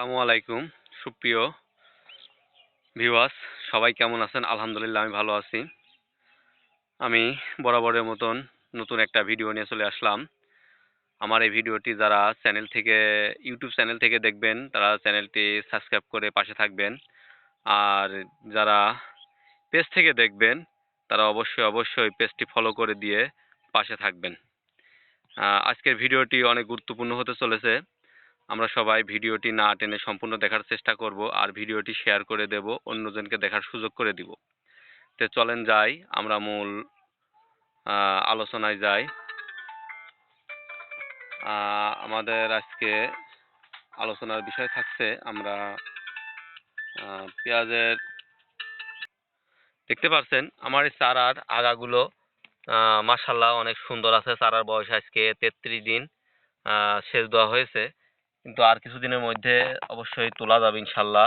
আসসালামু আলাইকুম। সুপ্রিয় ভিওয়াস সবাই কেমন আছেন? আলহামদুলিল্লাহ, আমি ভালো আছি। আমি বরাবরের মতন নতুন একটা ভিডিও নিয়ে চলে আসলাম। আমার এই ভিডিওটি যারা চ্যানেল থেকে ইউটিউব চ্যানেল থেকে দেখবেন, তারা চ্যানেলটি সাবস্ক্রাইব করে পাশে থাকবেন। আর যারা পেজ থেকে দেখবেন, তারা অবশ্যই অবশ্যই পেজটি ফলো করে দিয়ে পাশে থাকবেন। আজকের ভিডিওটি অনেক গুরুত্বপূর্ণ হতে চলেছে। আমরা সবাই ভিডিওটি না টেনে সম্পূর্ণ দেখার চেষ্টা করব আর ভিডিওটি শেয়ার করে দেব অন্যজনকে দেখার সুযোগ করে দিব। তো চলেন যাই, আমরা মূল আলোচনায় যাই। আমাদের আজকে আলোচনার বিষয় থাকছে আমরা পেঁয়াজের, দেখতে পাচ্ছেন আমার এই চারার আগাগুলো মাসাল্লাহ অনেক সুন্দর আছে, চারার বয়স আজকে তেত্রিশ দিন সেচ দেওয়া হয়েছে। কিন্তু আর কিছুদিনের মধ্যে অবশ্যই তোলা যাবে ইনশাল্লাহ।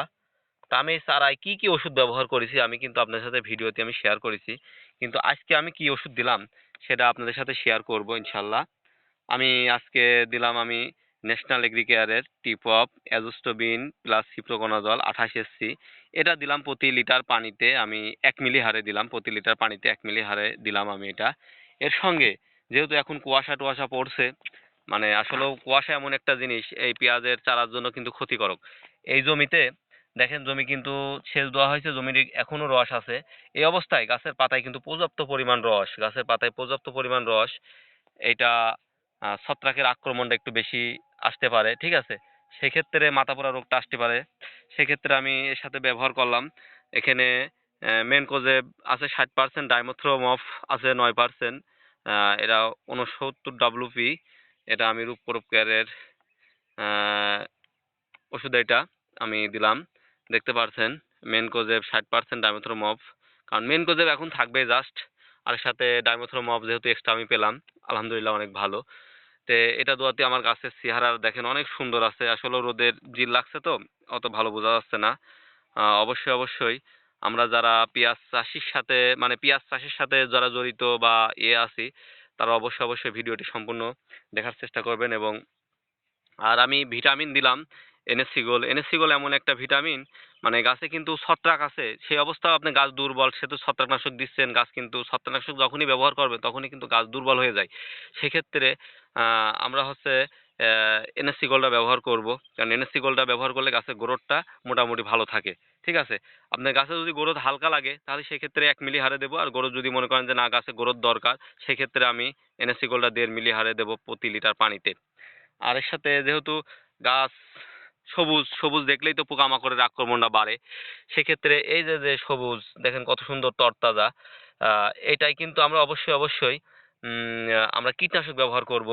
তা আমি চারায় কি কি ওষুধ ব্যবহার করেছি আমি কিন্তু আপনাদের সাথে ভিডিওতে আমি শেয়ার করেছি। কিন্তু আজকে আমি কি ওষুধ দিলাম সেটা আপনাদের সাথে শেয়ার করব ইনশাল্লাহ। আমি আজকে দিলাম আমি ন্যাশনাল এগ্রিকেয়ারের টিপপ অ্যাজোস্টোবিন প্লাস সিপ্রোকোনাজল আঠাশ এসসি এটা দিলাম প্রতি লিটার পানিতে আমি এক মিলি হারে দিলাম, প্রতি লিটার পানিতে এক মিলি হারে দিলাম আমি এটা। এর সঙ্গে যেহেতু এখন কুয়াশা টুয়াশা পড়ছে মানে আসলে কুয়াশা এমন একটা জিনিস, এই পেঁয়াজের চারার জন্য কিন্তু ক্ষতিকারক। এই জমিতে, দেখেন জমি কিন্তু সেচ দেওয়া হয়েছে, জমির এখনও রস আছে। এই অবস্থায় গাছের পাতায় কিন্তু পর্যাপ্ত পরিমাণ রস, গাছের পাতায় পর্যাপ্ত পরিমাণ রস, এটা ছত্রাকের আক্রমণটা একটু বেশি আসতে পারে, ঠিক আছে? সেক্ষেত্রে মাথা পোড়া রোগটা আসতে পারে। সেক্ষেত্রে আমি এর সাথে ব্যবহার করলাম, এখানে মেনকোজেব আছে ষাট পার্সেন্ট ডাইমোথ্রোমফ আছে নয় পার্সেন্ট এরা উনসত্তর ডাব্লুপি এটা আমি রূপকরূপ কেয়ারের ওষুধ এটা আমি দিলাম। দেখতে পারছেন মেনকোজেব ষাট পার্সেন্ট ডাইমোথ্রোমফ কারণ মেনকোজেব এখন থাকবে জাস্ট আর সাথে ডাইমোথ্রোমফ যেহেতু এক্সট্রা আমি পেলাম, আলহামদুলিল্লাহ অনেক ভালো। তে এটা দেওয়াতে আমার গাছের চেহারা দেখেন অনেক সুন্দর আছে আসলে রোদের জিল লাগছে তো, অত ভালো বোঝা যাচ্ছে না। অবশ্যই অবশ্যই আমরা যারা পেঁয়াজ চাষির সাথে মানে পেঁয়াজ চাষের সাথে যারা জড়িত বা ইয়ে আছি তারা অবশ্যই অবশ্যই ভিডিওটি সম্পূর্ণ দেখার চেষ্টা করবেন এবং আর আমি ভিটামিন দিলাম এনএসসিগোল এনএসসিগোল এমন একটা ভিটামিন মানে গাছে কিন্তু ছত্রাক আছে, সেই অবস্থাও আপনি গাছ দুর্বল, সে তো ছত্রাকনাশক দিচ্ছেন, গাছ কিন্তু ছত্রাকনাশক যখনই ব্যবহার করবে, তখনই কিন্তু গাছ দুর্বল হয়ে যায়। সেক্ষেত্রে আমরা হচ্ছে এনএসসি গোলটা ব্যবহার করব। কারণ এনএসসি গোলটা ব্যবহার করলে গাছের গ্রোথটা মোটামুটি ভালো থাকে। ঠিক আছে? আপনার গাছে যদি গ্রোথ হালকা লাগে, তাহলে সেক্ষেত্রে এক মিলি হারে দেবো। আর গ্রোথ যদি মনে করেন যে না, গাছে গ্রোথ দরকার, সেক্ষেত্রে আমি এনএসসি গোলটা দেড় মিলি হারে দেবো প্রতি লিটার পানিতে। আর এর সাথে যেহেতু গাছ সবুজ সবুজ দেখলেই তো পোকামাকড়ের আক্রমণটা বাড়ে। সেক্ষেত্রে এই যে যে সবুজ, দেখেন কত সুন্দর তরতাজা। এটাই কিন্তু আমরা অবশ্যই অবশ্যই আমরা কীটনাশক ব্যবহার করব।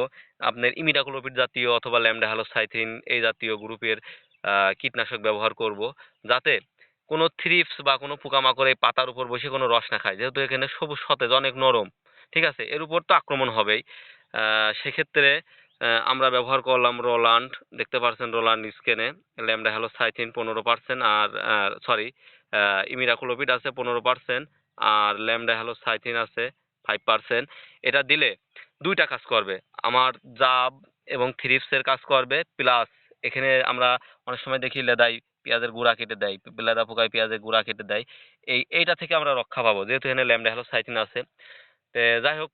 আপনার ইমিডাক্লোপিড জাতীয় অথবা ল্যামডা হ্যালোসাইথিন এই জাতীয় গ্রুপের কীটনাশক ব্যবহার করব। যাতে কোনো থ্রিপস বা কোনো পোকামাকড় এই পাতার উপর বসে কোনো রস না খায়। যেহেতু এখানে সবুজ, সতেজ, অনেক নরম, ঠিক আছে? এর উপর তো আক্রমণ হবেই। সেক্ষেত্রে আমরা ব্যবহার করলাম রোলান্ড দেখতে পাচ্ছেন রোলান্ড স্কেনে ল্যামডা হ্যালোসাইথিন পনেরো পার্সেন্ট আর সরি ইমিরাকুলোপিড আছে পনেরো পার্সেন্ট আর ল্যামডা হ্যালোসাইথিন আছে। ফাইভ পার্সেন্ট এটা দিলে দুইটা কাজ করবে। আমার জাব এবং থ্রিপসের কাজ করবে প্লাস এখানে আমরা অনেক সময় দেখি লেদাই পেঁয়াজের গুঁড়া কেটে দেয়, লেদা পোকায় পেঁয়াজের গুঁড়া কেটে দেয়। এই, এইটা থেকে আমরা রক্ষা পাবো। যেহেতু এখানে ল্যামডা হ্যালোসাইথিন আছে। তে যাই হোক,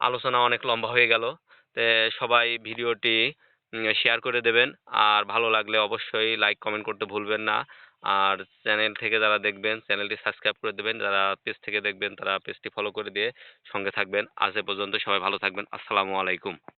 আলোচনা অনেক লম্বা হয়ে গেল। তে সবাই ভিডিওটি শেয়ার করে দেবেন। আর ভালো লাগলে অবশ্যই লাইক কমেন্ট করতে ভুলবেন না। আর চ্যানেল থেকে যারা দেখবেন চ্যানেলটি সাবস্ক্রাইব করে দেবেন। যারা পেজ থেকে দেখবেন, তারা পেজটি ফলো করে দিয়ে সঙ্গে থাকবেন। আজ এ পর্যন্ত সবাই ভালো থাকবেন। আসসালামু আলাইকুম।